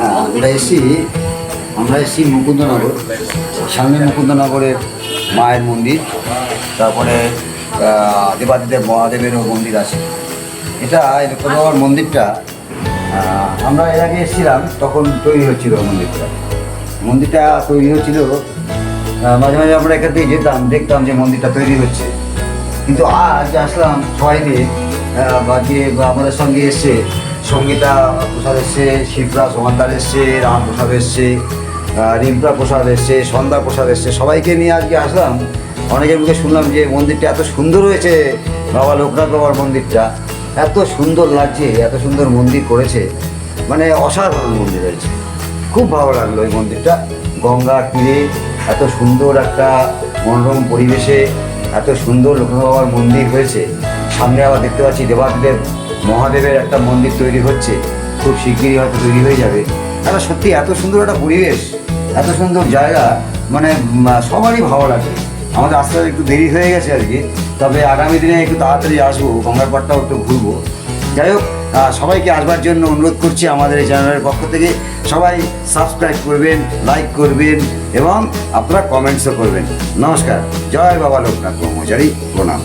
আমরা এসেছি আমরা এসেছি মুকুন্দনগর সামনে মুকুন্দনগরের মায়ের মন্দির তারপরে দেবাদিদেব মহাদেবেরও মন্দির আছে। এটা এরকম মন্দিরটা আমরা এর আগে এসেছিলাম তখন তৈরি হচ্ছিল মন্দিরটা। মন্দিরটা তৈরি হচ্ছিল মাঝে মাঝে আমরা এখান থেকে যেতাম দেখতাম যে মন্দিরটা তৈরি হচ্ছে। কিন্তু আজ আসলাম মিলে আহ, বা যে বা আমাদের সঙ্গে এসছে সঙ্গীতা প্রসাদ এসছে, শিবরা সোমানদার এসছে, রাম প্রসাদ এসছে রিম্পা প্রসাদ এসছে, সন্ধ্যা প্রসাদ এসছে। সবাইকে নিয়ে আজকে আসলাম। অনেকের মুখে শুনলাম যে মন্দিরটা এত সুন্দর হয়েছে। বাবা লোকনাথ বাবার মন্দিরটা এত সুন্দর লাগছে, এত সুন্দর মন্দির করেছে। মানে অসাধারণ মন্দির হয়েছে। খুব ভালো লাগল এই মন্দিরটা। গঙ্গার তীরে এত সুন্দর একটা মনোরম পরিবেশে এত সুন্দর লোকনাথ বাবার মন্দির হয়েছে। সামনে আবার দেখতে পাচ্ছি দেবাদিদেব মহাদেবের একটা মন্দির তৈরি হচ্ছে, খুব শিগগিরই হয়তো তৈরি হয়ে যাবে। একটা সত্যি এত সুন্দর একটা পরিবেশ, এত সুন্দর জায়গা মানে সবারই ভালো লাগে। আমাদের আস্তে আস্তে একটু দেরি হয়ে গেছে আর কি, তবে আগামী দিনে একটু তাড়াতাড়ি আসব, গঙ্গার পাড়টাও একটু ঘুরবো। যাই হোক সবাইকে আসবার জন্য অনুরোধ করছি আমাদের এই চ্যানেলের পক্ষ থেকে, সবাই সাবস্ক্রাইব করবেন, লাইক করবেন, এবং আপনারা কমেন্টসও করবেন। নমস্কার, জয় বাবা লোকনাথ ব্রহ্মচারী, প্রণাম।